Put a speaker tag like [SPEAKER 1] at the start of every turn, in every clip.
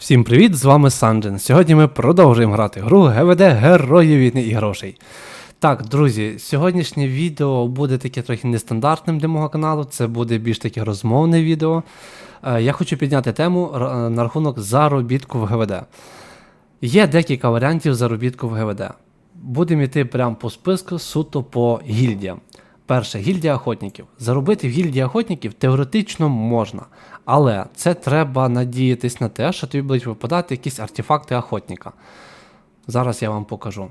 [SPEAKER 1] Всім привіт, з вами Санджен. Сьогодні ми продовжуємо грати гру ГВД Герої війни і грошей. Так, друзі, сьогоднішнє відео буде таке трохи нестандартним для мого каналу, це буде більш таке розмовне відео. Е, Я хочу підняти тему е, на рахунок заробітку в ГВД. Є декілька варіантів заробітку в ГВД. Будемо йти прямо по списку суто по гільдіям. Перше, гільдія охотників. Заробити в гільдії охотників теоретично можна, але це треба надіятись на те, що тобі будуть випадати якісь артефакти охотника. Зараз я вам покажу.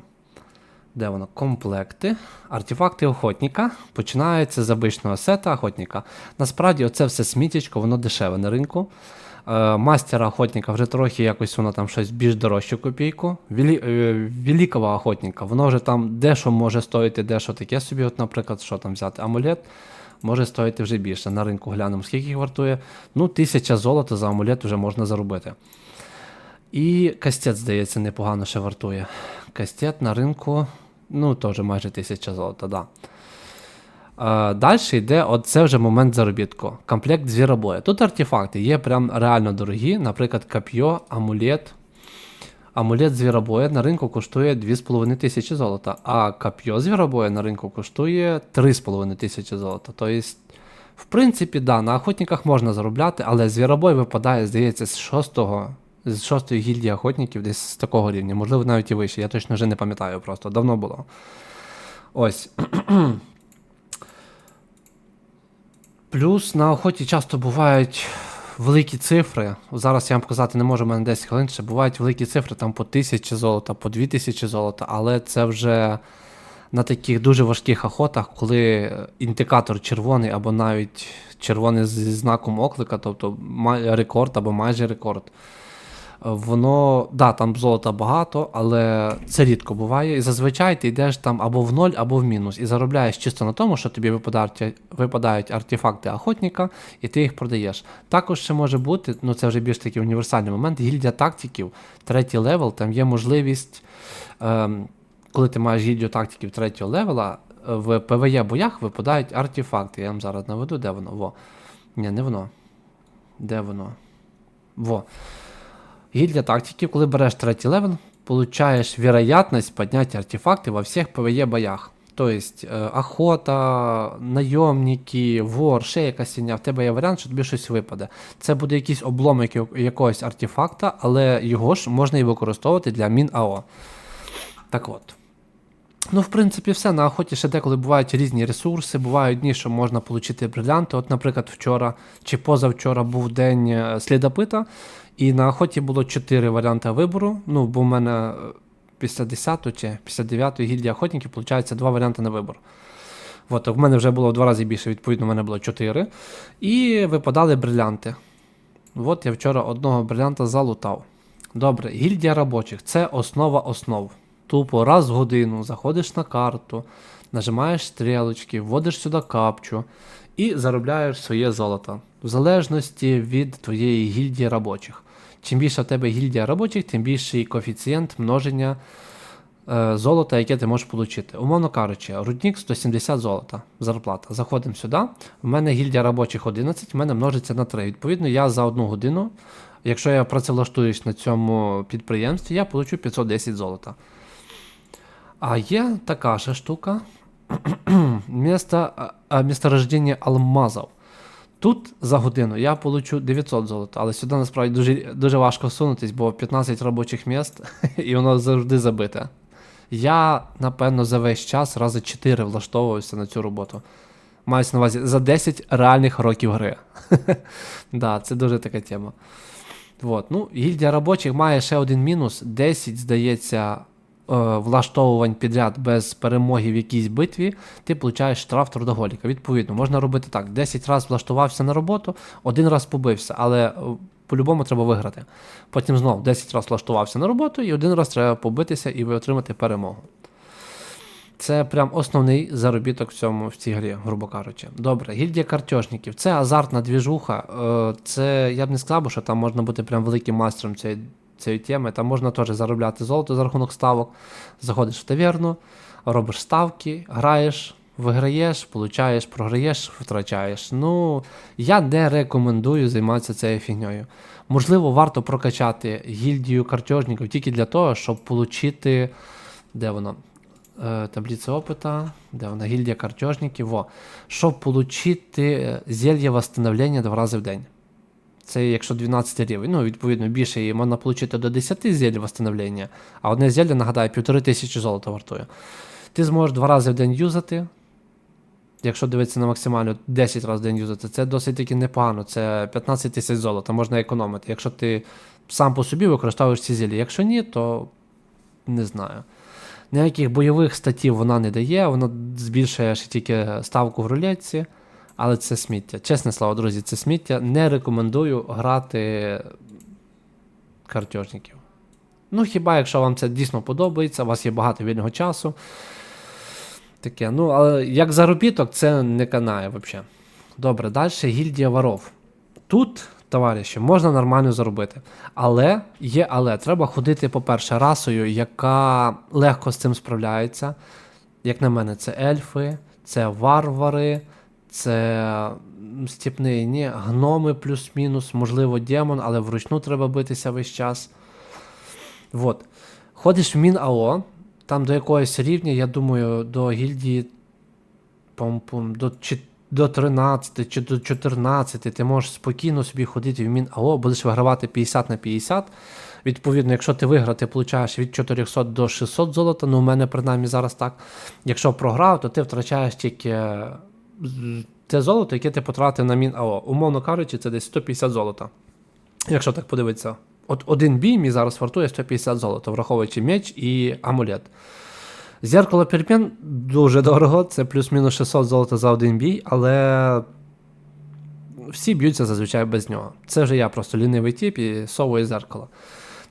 [SPEAKER 1] Де воно? Комплекти. Артефакти охотника починаються з обичного сета охотника. Насправді, оце все сміттячко, воно дешеве на ринку. Е, мастера охотника вже трохи якось воно там щось більш дорожчу копійку. Вілі, е, великого охотника, воно вже там дещо може стоїти, дещо таке собі. От, наприклад, що там взяти амулет, може стоїти вже більше. На ринку глянемо, скільки їх вартує. Ну, тисяча золота за амулет вже можна заробити. І кастет, здається, непогано ще вартує. Кастет на ринку, ну, теж майже тисяча золота, да. Далі йде, от це вже момент заробітку. Комплект звіробоя. Тут артефакти є прям реально дорогі, наприклад, коп'є, амулет. Амулет звіробоя на ринку коштує 2,5 тисячі золота, а коп'є звіробоя на ринку коштує 3,5 тисячі золота. Тобто, в принципі, да, на охотниках можна заробляти, але звіробой випадає, здається, з 6 з шостої гільдії охотників, десь з такого рівня, можливо, навіть і вище. Я точно вже не пам'ятаю просто, давно було. Ось. Плюс на охоті часто бувають великі цифри. Зараз я вам показати не можу, в мене 10 хвилин ще бувають великі цифри, там по 1000 золота, по 2000 золота, але це вже на таких дуже важких охотах, коли індикатор червоний або навіть червоний зі знаком оклика, тобто рекорд або майже рекорд. Воно, да, там золота багато, але це рідко буває. І зазвичай ти йдеш там або в ноль, або в мінус. І заробляєш чисто на тому, що тобі випадають, випадають артефакти охотника, і ти їх продаєш. Також ще може бути, ну це вже більш такий універсальний момент, гільдія тактиків, третій левел, там є можливість, ем, коли ти маєш гільдію тактиків третього левела, е, в ПВЕ боях випадають артефакти. Я вам зараз наведу, де воно? Во. Ні, не воно. Де воно? Во. Гильдия тактики, коли береш третій левел, получаєш вероятность поднять артефакти во всіх PvE боях. Тобто е, охота, найомники, вор, ще якась сіня, в тебе є варіант, що тобі щось випаде. Це буде якийсь обломок якогось артефакта, але його ж можна і використовувати для мін АО. Так от. Ну, в принципі, все. На охоті ще деколи бувають різні ресурси, бувають дні, що можна отримати брилянти. От, наприклад, вчора чи позавчора був день е, слідопита, і на охоті було 4 варіанти вибору. Ну, бо в мене е, після 10 чи після 9 гільдії охотників, виходить, два варіанти на вибор. От, в мене вже було в два рази більше, відповідно, в мене було 4. І випадали брилянти. От я вчора одного брилянта залутав. Добре, гільдія робочих це основа основ. Тупо раз в годину заходиш на карту, нажимаєш стрілочки, вводиш сюди капчу і заробляєш своє золото. В залежності від твоєї гільдії робочих. Чим більше в тебе гільдія робочих, тим більший коефіцієнт множення е, золота, яке ти можеш отримати. Умовно кажучи, рудник 170 золота, зарплата. Заходимо сюди. В мене гільдія робочих 11, в мене множиться на 3. Відповідно, я за одну годину, якщо я працевлаштуюсь на цьому підприємстві, я получу 510 золота. А є така ще штука. Место, а, а, алмазів. Тут за годину я получу 900 золота, але сюди насправді дуже, дуже важко всунутись, бо 15 робочих міст і воно завжди забите. Я, напевно, за весь час рази 4 влаштовувався на цю роботу. Маюся на увазі за 10 реальних років гри. да, це дуже така тема. Вот. Ну, гільдія робочих має ще один мінус: 10, здається, влаштовувань підряд без перемоги в якійсь битві, ти получаєш штраф трудоголіка. Відповідно, можна робити так: 10 разів влаштувався на роботу, один раз побився, але е, по-любому треба виграти. Потім знов 10 разів влаштувався на роботу, і один раз треба побитися і отримати перемогу. Це прям основний заробіток в цьому в цій грі, грубо кажучи. Добре, гільдія картежників. Це азартна двіжуха. Е, Це я б не сказав, що там можна бути прям великим майстром цієї, цієї теми. Там можна теж заробляти золото за рахунок ставок. Заходиш в таверну, робиш ставки, граєш, Виграєш, получаєш, програєш, втрачаєш. Ну, я не рекомендую займатися цією фігньою. Можливо, варто прокачати гільдію картежників тільки для того, щоб отримати. Де воно? Е, таблиця опита, де вона? Гільдія картежників. Во. Щоб отримати зельє восстановлення два рази в день. Це якщо 12 рівень. Ну, відповідно, більше її можна отримати до 10 зель восстановлення, а одне зілля, нагадаю, півтори тисячі золота вартує. Ти зможеш два рази в день юзати. Якщо дивитися на максимальну 10 разів в день юзати, це досить таки непогано. Це 15 тисяч золота, можна економити. Якщо ти сам по собі використовуєш ці зілля. Якщо ні, то не знаю. Ніяких бойових статів вона не дає, вона збільшує ще тільки ставку в рулетці, але це сміття. Чесне слово, друзі, це сміття. Не рекомендую грати картежників. Ну, хіба якщо вам це дійсно подобається, у вас є багато вільного часу. Таке, ну, але як заробіток, це не канає взагалі. Добре, далі гільдія воров. Тут, товариші, можна нормально заробити. Але є, але треба ходити, по-перше, расою, яка легко з цим справляється. Як на мене, це ельфи, це варвари, це степні, ні, гноми плюс-мінус, можливо, демон, але вручну треба битися весь час. Вот. Ходиш в Мін-АО, там до якогось рівня, я думаю, до гільдії пом-пом, до, чи, до 13 чи до 14 ти можеш спокійно собі ходити в Мін-АО, будеш вигравати 50 на 50. Відповідно, якщо ти виграв, ти получаєш від 400 до 600 золота, ну у мене принаймні зараз так. Якщо програв, то ти втрачаєш тільки те золото, яке ти потратив на Мін-АО. Умовно кажучи, це десь 150 золота. Якщо так подивитися. От один бій мій зараз вартує 150 золота, враховуючи меч і амулет. Зеркало перемен дуже дорого, це плюс-мінус 600 золота за один бій, але всі б'ються зазвичай без нього. Це вже я просто лінивий тип і совує зеркало.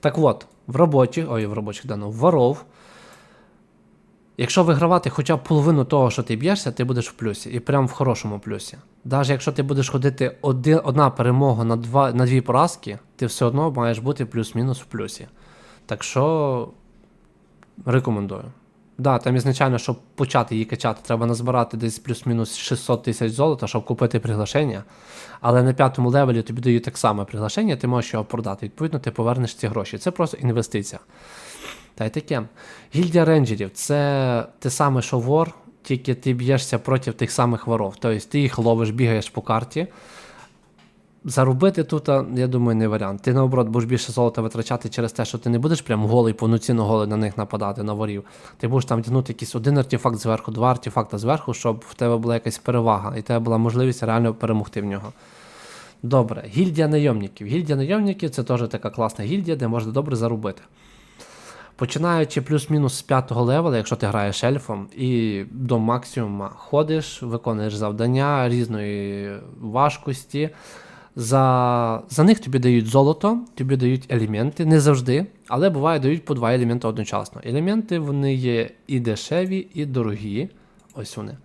[SPEAKER 1] Так от, в роботі, ой, в робочих дано, в воров. Якщо вигравати хоча б половину того, що ти б'єшся, ти будеш в плюсі. І прям в хорошому плюсі. Навіть якщо ти будеш ходити один, одна перемога на, два, на дві поразки, ти все одно маєш бути плюс-мінус в плюсі. Так що рекомендую. Да, там ізначально, щоб почати її качати, треба назбирати десь плюс-мінус 600 тисяч золота, щоб купити приглашення. Але на п'ятому левелі тобі дають так само приглашення, ти можеш його продати. Відповідно, ти повернеш ці гроші. Це просто інвестиція. Та й таке. Гільдія рейнджерів це те саме, що вор, тільки ти б'єшся проти тих самих воров. Тобто ти їх ловиш, бігаєш по карті. Заробити тут, я думаю, не варіант. Ти наоборот будеш більше золота витрачати через те, що ти не будеш прям голий, повноцінно голий на них нападати, на ворів. Ти будеш там тягнути якийсь один артефакт зверху, два артефакта зверху, щоб в тебе була якась перевага, і в тебе була можливість реально перемогти в нього. Добре, гільдія найомників. Гільдія найомників це теж така класна гільдія, де можна добре заробити. Починаючи плюс-мінус з п'ятого левела, якщо ти граєш ельфом, і до максимума ходиш, виконуєш завдання різної важкості. За, за них тобі дають золото, тобі дають елементи, не завжди, але буває дають по два елементи одночасно. Елементи вони є і дешеві, і дорогі. Ось вони.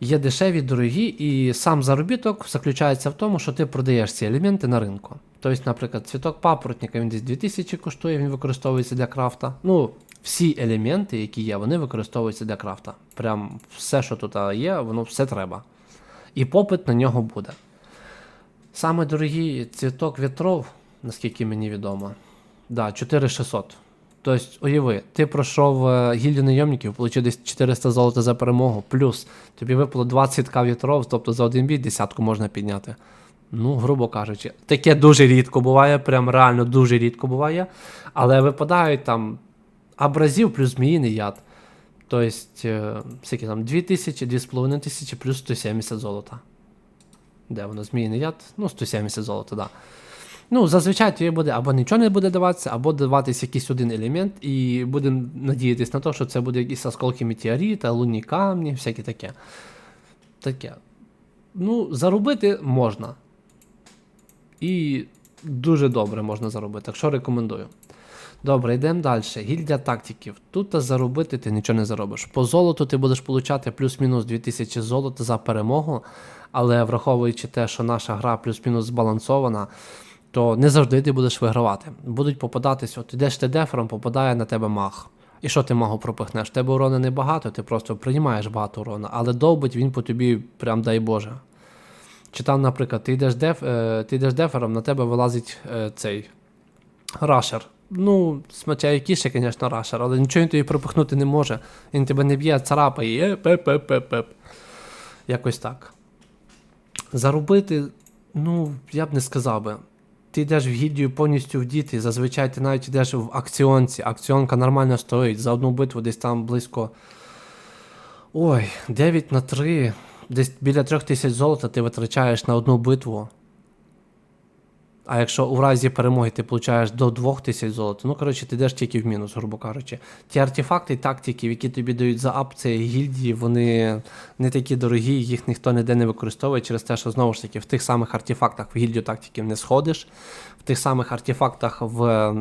[SPEAKER 1] Є дешеві, дорогі, і сам заробіток заключається в тому, що ти продаєш ці елементи на ринку. Тобто, наприклад, цвіток папоротника він десь 2000 коштує, він використовується для крафта. Ну, всі елементи, які є, вони використовуються для крафта. Прям все, що тут є, воно все треба. І попит на нього буде. Саме дорогий цвіток вітров, наскільки мені відомо, да, 4600. Тобто, уяви, ти пройшов е, гільдію найомників, отримав десь 400 золота за перемогу, плюс тобі випало 20 цвітка вітров, тобто за один бій десятку можна підняти. Ну, грубо кажучи, таке дуже рідко буває, прям реально дуже рідко буває. Але випадають там абразів плюс зміїний яд. Тобто, е, скільки там, 2000, 2500 плюс 170 золота. Де воно? Зміїний яд? Ну, 170 золота, да. Ну, зазвичай тобі буде або нічого не буде даватися, або даватись якийсь один елемент, і будемо надіятися на те, що це буде якісь осколки метеоріта, лунні камні, всяке таке. Таке. Ну, заробити можна. І дуже добре можна заробити, так що рекомендую. Добре, йдемо далі. Гільдія тактиків. Тут заробити ти нічого не заробиш. По золоту ти будеш получати плюс-мінус 2000 золота за перемогу, але враховуючи те, що наша гра плюс-мінус збалансована, то не завжди ти будеш вигравати. Будуть попадатись, от ідеш ти дефером, попадає на тебе маг. І що ти магу пропихнеш? Тебе урону небагато, ти просто приймаєш багато урону, але довбить він по тобі, прям дай Боже. Чи там, наприклад, ти йдеш, деф, е, ти йдеш дефером, на тебе вилазить е, цей рашер. Ну, смача якіше, звісно, рашер, але нічого він тобі пропихнути не може. Він тебе не б'є, царапає, е, пеп, пеп, пеп, пеп. Якось так. Заробити, ну, я б не сказав би. Ти йдеш в гільдію повністю вдіти, зазвичай ти навіть йдеш в акціонці. Акціонка нормально стоїть. За одну битву десь там близько. Ой, 9 на 3. Десь біля 3 тисяч золота ти витрачаєш на одну битву. А якщо у разі перемоги ти получаєш до 2000 золота, ну коротше, ти йдеш тільки в мінус, грубо кажучи. Ті артефакти і тактики, які тобі дають за апції гільдії, вони не такі дорогі, їх ніхто ніде не використовує через те, що знову ж таки в тих самих артефактах в гільдію тактиків не сходиш, в тих самих артефактах в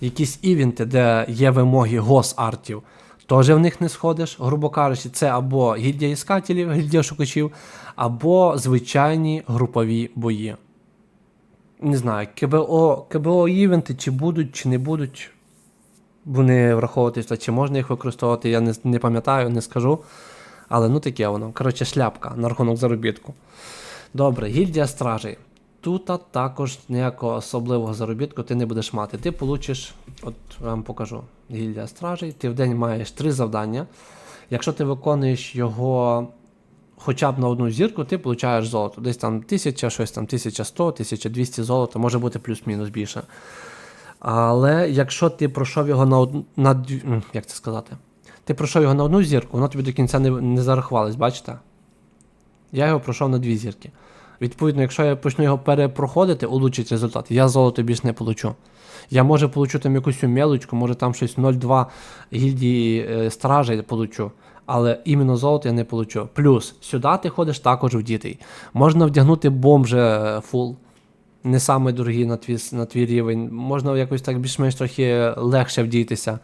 [SPEAKER 1] якісь івенти, де є вимоги гос-артів, теж в них не сходиш, грубо кажучи, це або гільдія іскателів, гільдія шукачів, або звичайні групові бої. Не знаю, КБО, КБО івенти чи будуть, чи не будуть вони враховуватися, чи можна їх використовувати, я не, не пам'ятаю, не скажу. Але ну таке воно. Коротше, шляпка на рахунок заробітку. Добре, гільдія стражей. Тут також ніякого особливого заробітку ти не будеш мати. Ти получиш, от вам покажу, гільдія стражей, ти в день маєш три завдання. Якщо ти виконуєш його хоча б на одну зірку, ти получаєш золото. Десь там 1000, щось там 1100, 1200 золота, може бути плюс-мінус більше. Але якщо ти пройшов його на одну. На, як це сказати? Ти пройшов його на одну зірку, воно тобі до кінця не, не зарахувалось, бачите? Я його пройшов на дві зірки. Відповідно, якщо я почну його перепроходити, улучшить результат, я золото більш не получу. Я може получу там якусь мелочку, може там щось 0,2 гільдії е, стражей получу. Але іменно золото я не получу. Плюс сюди ти ходиш також в дітей. Можна вдягнути бомже фул. Не саме дорогі на твій, на твій рівень. Можна якось так більш-менш трохи легше вдітися.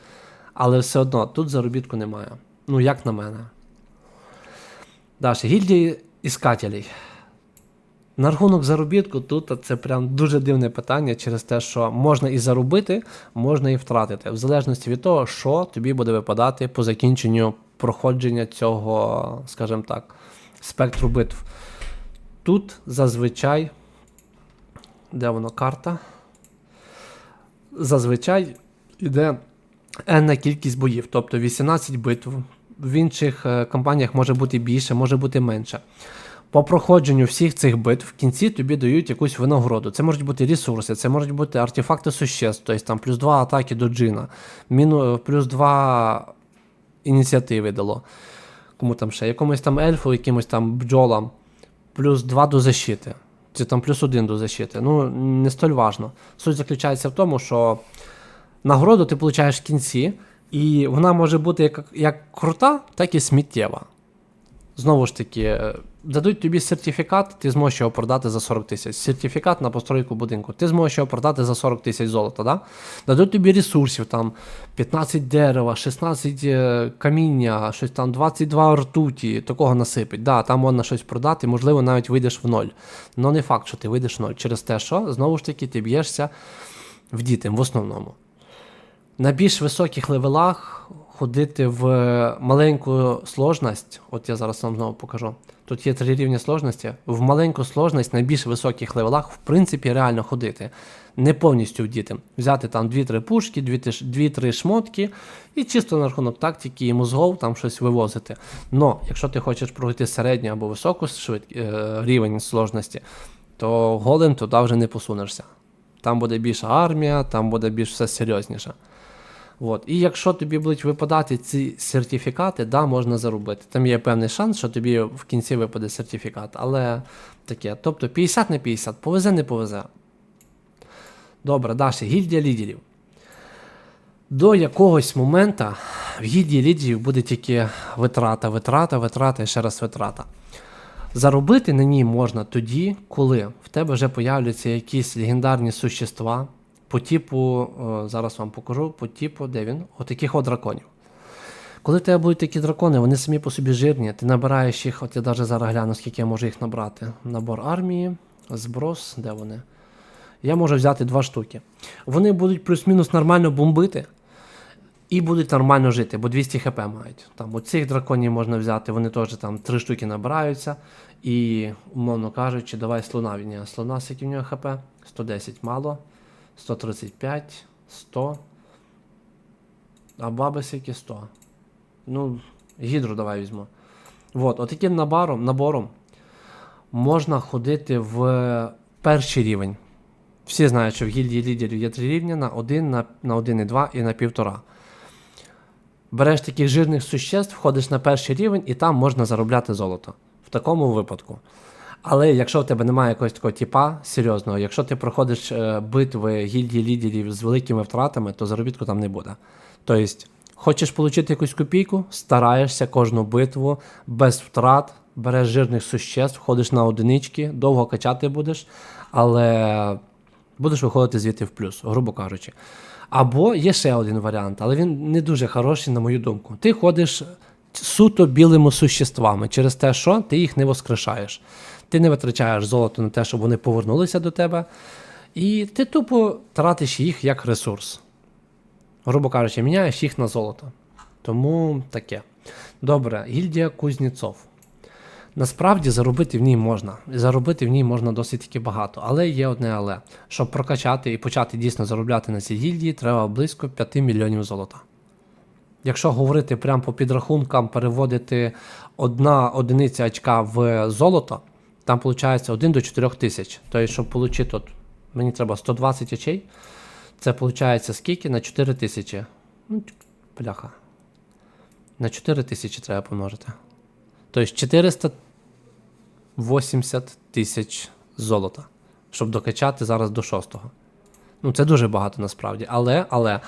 [SPEAKER 1] Але все одно тут заробітку немає. Ну, як на мене. Далі, гільдії іскателей. На рахунок заробітку тут це прям дуже дивне питання через те, що можна і заробити, можна і втратити, в залежності від того, що тобі буде випадати по закінченню проходження цього, скажімо так, спектру битв. Тут зазвичай, де воно карта? Зазвичай йде енна кількість боїв, тобто 18 битв. В інших е, компаніях може бути більше, може бути менше. По проходженню всіх цих битв в кінці тобі дають якусь винагороду. Це можуть бути ресурси, це можуть бути артефакти существ, тобто там плюс 2 атаки до джина, міну, плюс 2 ініціативи дало. Кому там ще? Якомусь там ельфу, якимось там бджолам, плюс 2 до защити. Чи там плюс 1 до защити. Ну, не столь важно. Суть заключається в тому, що нагороду ти получаєш в кінці, і вона може бути як, як крута, так і сміттєва. Знову ж таки, е, дадуть тобі сертифікат, ти зможеш його продати за 40 тисяч. Сертифікат на постройку будинку, ти зможеш його продати за 40 тисяч золота. Да? Дадуть тобі ресурсів, там 15 дерева, 16 е, каміння, щось там 22 ртуті, такого насипить. Да, там можна щось продати, можливо, навіть вийдеш в ноль. Але не факт, що ти вийдеш в ноль. Через те, що знову ж таки ти б'єшся в дітям в основному. На більш високих левелах ходити в маленьку сложність, от я зараз вам знову покажу. Тут є три рівні сложності. В маленьку сложність на більш високих левелах, в принципі, реально ходити. Не повністю вдіти. Взяти там 2-3 пушки, 2-3 шмотки і чисто на рахунок тактики і мозгов там щось вивозити. Но якщо ти хочеш пройти середню або високу швид... е, рівень сложності, то голем туди вже не посунешся. Там буде більша армія, там буде більш все серйозніше. От. І якщо тобі будуть випадати ці сертифікати, да, можна заробити. Там є певний шанс, що тобі в кінці випаде сертифікат. Але таке. Тобто 50 на 50, повезе, не повезе. Добре, далі, гільдія лідерів. До якогось моменту в гільдії лідерів буде тільки витрата, витрата, витрата і ще раз витрата. Заробити на ній можна тоді, коли в тебе вже появляться якісь легендарні существа по типу, е, зараз вам покажу, по типу, де він? Отаких от драконів. Коли в тебе будуть такі дракони, вони самі по собі жирні, ти набираєш їх, от я навіть зараз гляну, скільки я можу їх набрати. Набор армії, зброс, де вони? Я можу взяти два штуки. Вони будуть плюс-мінус нормально бомбити. і будуть нормально жити, бо 200 хп мають. Там оцих драконів можна взяти, вони теж там 3 штуки набираються. І, умовно кажучи, давай слона від нього. Скільки в нього хп? 110 мало, 135, 100. А баби скільки 100. Ну, гідру давай візьму. От, отаким набором, набором можна ходити в перший рівень. Всі знають, що в гільдії лідерів є три рівня на 1, на, на 1,2 і на 1,5. Береш таких жирних существ, входиш на перший рівень і там можна заробляти золото. В такому випадку. Але якщо в тебе немає якогось такого типа серйозного, якщо ти проходиш е, битви гільдії лідерів з великими втратами, то заробітку там не буде. Тобто, хочеш отримати якусь копійку, стараєшся кожну битву без втрат, береш жирних существ, входиш на одинички, довго качати будеш, але будеш виходити звідти в плюс, грубо кажучи. Або є ще один варіант, але він не дуже хороший, на мою думку. Ти ходиш суто білими существами через те, що ти їх не воскрешаєш. Ти не витрачаєш золото на те, щоб вони повернулися до тебе. І ти тупо тратиш їх як ресурс. Грубо кажучи, міняєш їх на золото. Тому таке. Добре, гільдія Кузнєцов. Насправді заробити в ній можна. І Заробити в ній можна досить таки багато. Але є одне але. Щоб прокачати і почати дійсно заробляти на цій гільдії, треба близько 5 мільйонів золота. Якщо говорити прямо по підрахункам, переводити одна одиниця очка в золото, там виходить 1 до 4 тисяч. Тобто, щоб отримати, от, мені треба 120 очей. Це виходить скільки? На 4 тисячі. Ну, бляха. На 4 тисячі треба помножити. Тобто 480 тисяч золота, щоб докачати зараз до 6-го. Ну, це дуже багато насправді. Але, але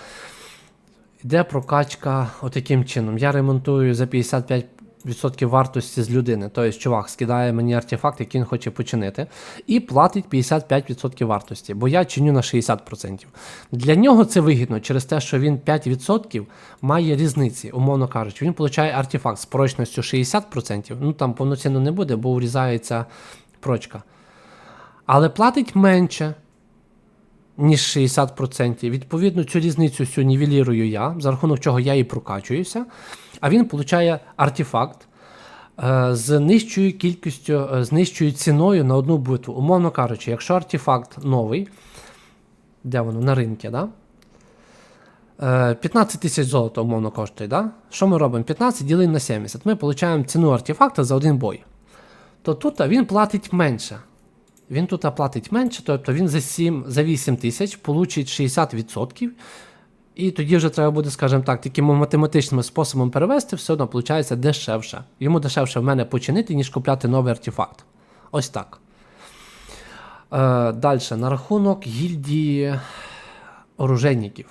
[SPEAKER 1] йде прокачка отаким чином. Я ремонтую за 55% вартості з людини. Тобто, чувак скидає мені артефакт, який він хоче починити, і платить 55% вартості, бо я чиню на 60%. Для нього це вигідно через те, що він 5% має різниці, умовно кажучи. Він отримує артефакт з прочністю 60%. Ну там повноцінно не буде, бо урізається прочка. Але платить менше. Ніж 60%. Відповідно, цю різницю всю нівелірую я, за рахунок чого я і прокачуюся. А він отримує артефакт е, з нижчою кількістю, е, з нижчою ціною на одну битву. Умовно кажучи, якщо артефакт новий, де воно на ринку, да? Е, 15 тисяч золота, умовно коштує. Да? Що ми робимо? 15 ділимо на 70. Ми отримуємо ціну артефакта за один бой. То тут він платить менше. Він тут платить менше, тобто він за 7, за 8 тисяч получить 60%. І тоді вже треба буде, скажімо так, таким математичним способом перевести, все одно виходить дешевше. Йому дешевше в мене починити, ніж купляти новий артефакт. Ось так. Е, Далі, на рахунок гільдії оружейників.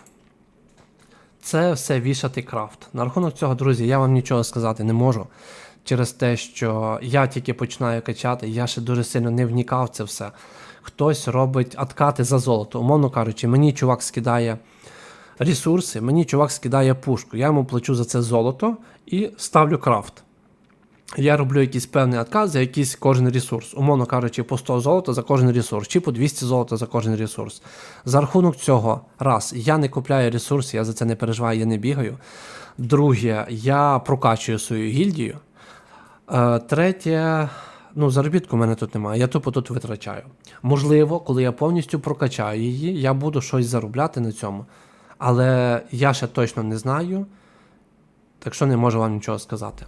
[SPEAKER 1] Це все вішати крафт. На рахунок цього, друзі, я вам нічого сказати не можу. Через те, що я тільки починаю качати, я ще дуже сильно не вникав в це все. Хтось робить откати за золото. Умовно кажучи, мені чувак скидає ресурси, мені чувак скидає пушку. Я йому плачу за це золото і ставлю крафт. Я роблю якийсь певний откат за якийсь кожен ресурс. Умовно кажучи, по 100 золота за кожен ресурс, чи по 200 золота за кожен ресурс. За рахунок цього, раз, я не купляю ресурси, я за це не переживаю, я не бігаю. Друге, я прокачую свою гільдію. Е, Третє, ну, заробітку в мене тут немає, я тупо тут витрачаю. Можливо, коли я повністю прокачаю її, я буду щось заробляти на цьому. Але я ще точно не знаю, так що не можу вам нічого сказати.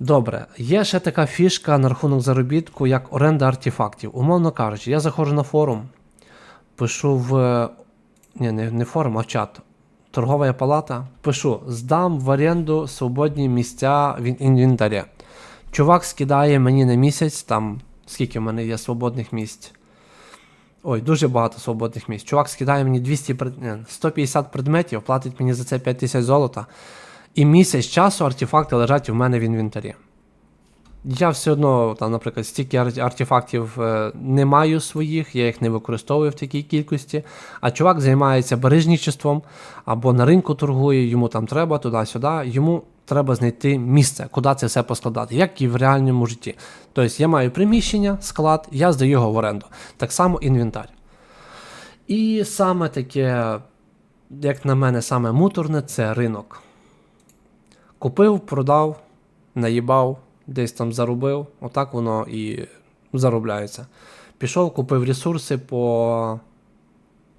[SPEAKER 1] Добре, є ще така фішка на рахунок заробітку, як оренда артефактів. Умовно кажучи, я заходжу на форум, пишу в. Ні, не, не форум, а в чат. Торгова палата. Пишу: здам в оренду свободні місця в інвентарі. Чувак скидає мені на місяць, там, скільки в мене є свободних місць. Ой, дуже багато свободних місць. Чувак скидає мені 200 150 предметів, платить мені за це 5000 золота. І місяць часу артефакти лежать у мене в інвентарі. Я все одно, там, наприклад, стільки артефактів е, не маю своїх, я їх не використовую в такій кількості. А чувак займається бережничеством або на ринку торгує, йому там треба туди-сюди. Йому треба знайти місце, куди це все поскладати, як і в реальному житті. Тобто я маю приміщення, склад, я здаю його в оренду. Так само інвентар. І саме таке як на мене, саме муторне це ринок. Купив, продав, наїбав, десь там заробив, отак воно і заробляється. Пішов, купив ресурси по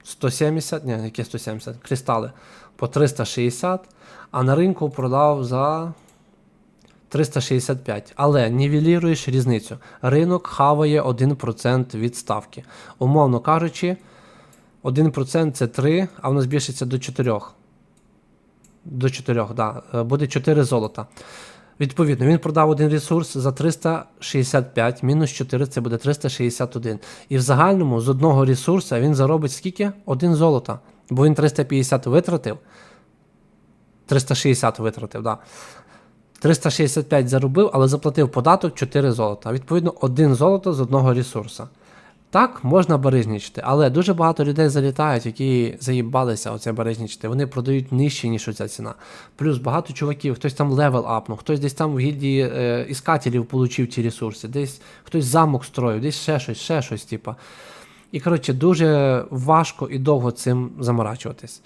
[SPEAKER 1] 170, ні, які 170, кристали по 360, а на ринку продав за 365. Але нівеліруєш різницю. Ринок хаває 1% від ставки. Умовно кажучи, 1% це 3, а в нас збільшиться до 4. До 4, да. Е, Буде 4 золота. Відповідно, він продав один ресурс за 365, мінус 4 це буде 361. І в загальному з одного ресурсу він заробить скільки? Один золота. Бо він 350 витратив. 360 витратив, да. 365 заробив, але заплатив податок 4 золота. Відповідно, 1 золото з одного ресурсу. Так, можна барижничати, але дуже багато людей залітають, які заїбалися оце барижничати. Вони продають нижче, ніж оця ціна. Плюс багато чуваків, хтось там левел апнув, хтось десь там в гільдії е, іскателів получив ті ресурси, десь хтось замок строїв, десь ще щось, ще щось, типа. І коротше, дуже важко і довго цим заморачуватись.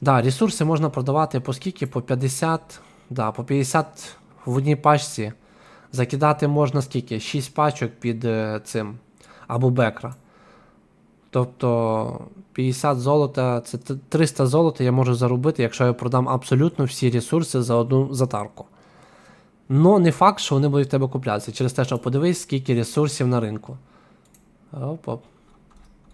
[SPEAKER 1] Да, ресурси можна продавати по скільки? По 50, да, по 50 в одній пачці. Закидати можна скільки? 6 пачок під е, цим або бекра. Тобто 50 золота, це 300 золота я можу заробити, якщо я продам абсолютно всі ресурси за одну затарку. Ну, не факт, що вони будуть в тебе куплятися. Через те, що подивись, скільки ресурсів на ринку. Оп-оп.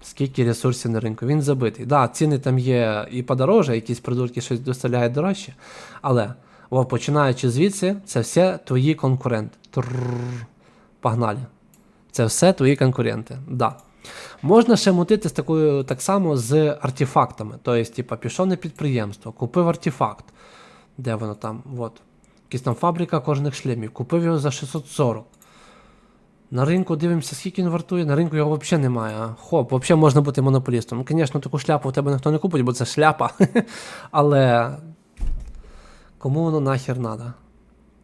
[SPEAKER 1] Скільки ресурсів на ринку. Він забитий. Так, да, ціни там є і подорожче, якісь придурки щось доставляють дорожче. Але, о, починаючи звідси, це все твої конкуренти. Трррр. Погнали. Це все твої конкуренти. Да. Можна ще мутити з такою так само з артефактами. Тобто, типа, пішов на підприємство, купив артефакт. Де воно там? От. Якась там фабрика кожних шлемів. Купив його за 640. На ринку дивимося, скільки він вартує. На ринку його взагалі немає. Хоп, взагалі можна бути монополістом. Ну, звісно, таку шляпу в тебе ніхто не купить, бо це шляпа. Але кому воно нахер треба?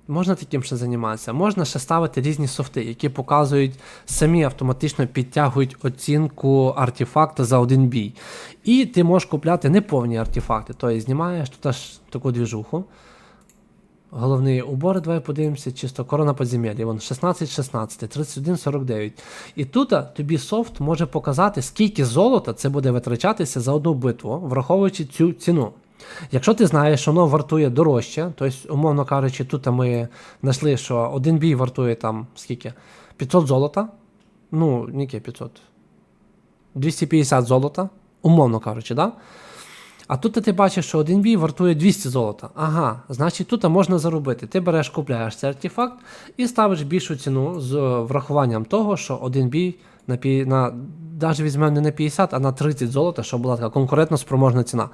[SPEAKER 1] Можна таким ще займатися. Можна ще ставити різні софти, які показують, самі автоматично підтягують оцінку артефакту за один бій. І ти можеш купляти неповні артефакти. Тобто знімаєш тут аж таку двіжуху. Головний убор, давай подивимося, чисто корона подземелля. Вон 16-16, 31-49. І тут тобі софт може показати, скільки золота це буде витрачатися за одну битву, враховуючи цю ціну. Якщо ти знаєш, що воно вартує дорожче, тобто, умовно кажучи, тут ми знайшли, що один бій вартує там скільки? 500 золота. Ну, ніке 500. 250 золота, умовно кажучи, да? А тут ти бачиш, що один бій вартує 200 золота. Ага, значить тут можна заробити. Ти береш, купляєш цей артефакт і ставиш більшу ціну з врахуванням того, що один бій на, на... навіть візьмемо не на 50, а на 30 золота, щоб була така конкурентно спроможна ціна.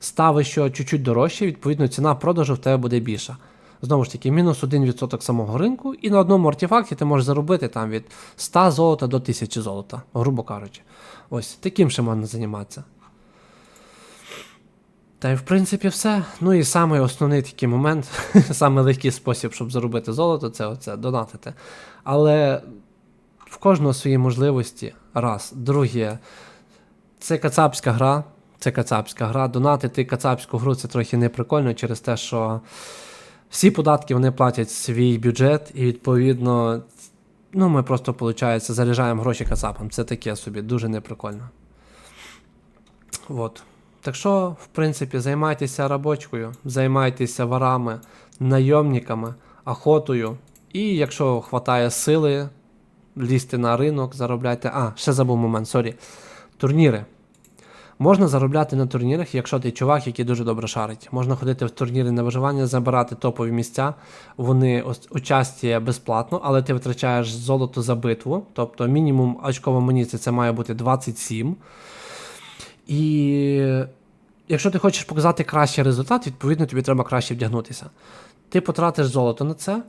[SPEAKER 1] Ставиш що чуть-чуть дорожче, відповідно, ціна продажу в тебе буде більша. Знову ж таки, мінус 1% самого ринку, і на одному артефакті ти можеш заробити там від 100 золота до 1000 золота, грубо кажучи. Ось таким ще можна займатися. Та й в принципі все. Ну і самий основний такий момент, самий легкий спосіб, щоб заробити золото, це оце донатити. Але в кожного свої можливості. Раз. Друге, це кацапська гра. Це кацапська гра. Донатити кацапську гру це трохи неприкольно через те, що всі податки вони платять свій бюджет, і відповідно, ну ми просто, виходить, заряджаємо гроші кацапам. Це таке собі, дуже неприкольно. От. Так що, в принципі, займайтеся робочкою, займайтеся варами, найомниками, охотою. І якщо хватає сили, лізьте на ринок, заробляйте. А, ще забув момент, сорі. Турніри. Можна заробляти на турнірах, якщо ти чувак, який дуже добре шарить. Можна ходити в турніри на виживання, забирати топові місця. Вони участі безплатно, але ти витрачаєш золото за битву. Тобто мінімум очкова амуніції це має бути 27. І якщо ти хочеш показати кращий результат, відповідно тобі треба краще вдягнутися. Ти потратиш золото на це,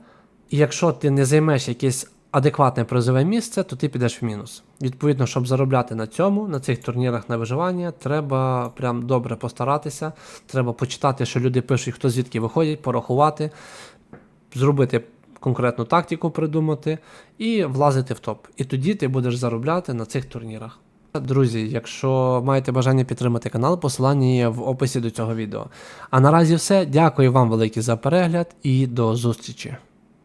[SPEAKER 1] і якщо ти не займеш якесь адекватне призове місце, то ти підеш в мінус. Відповідно, щоб заробляти на цьому, на цих турнірах на виживання, треба прям добре постаратися. Треба почитати, що люди пишуть, хто звідки виходять, порахувати, зробити конкретну тактику, придумати і влазити в топ. І тоді ти будеш заробляти на цих турнірах. Друзі, якщо маєте бажання підтримати канал, посилання є в описі до цього відео. А наразі все. Дякую вам велике за перегляд і до зустрічі.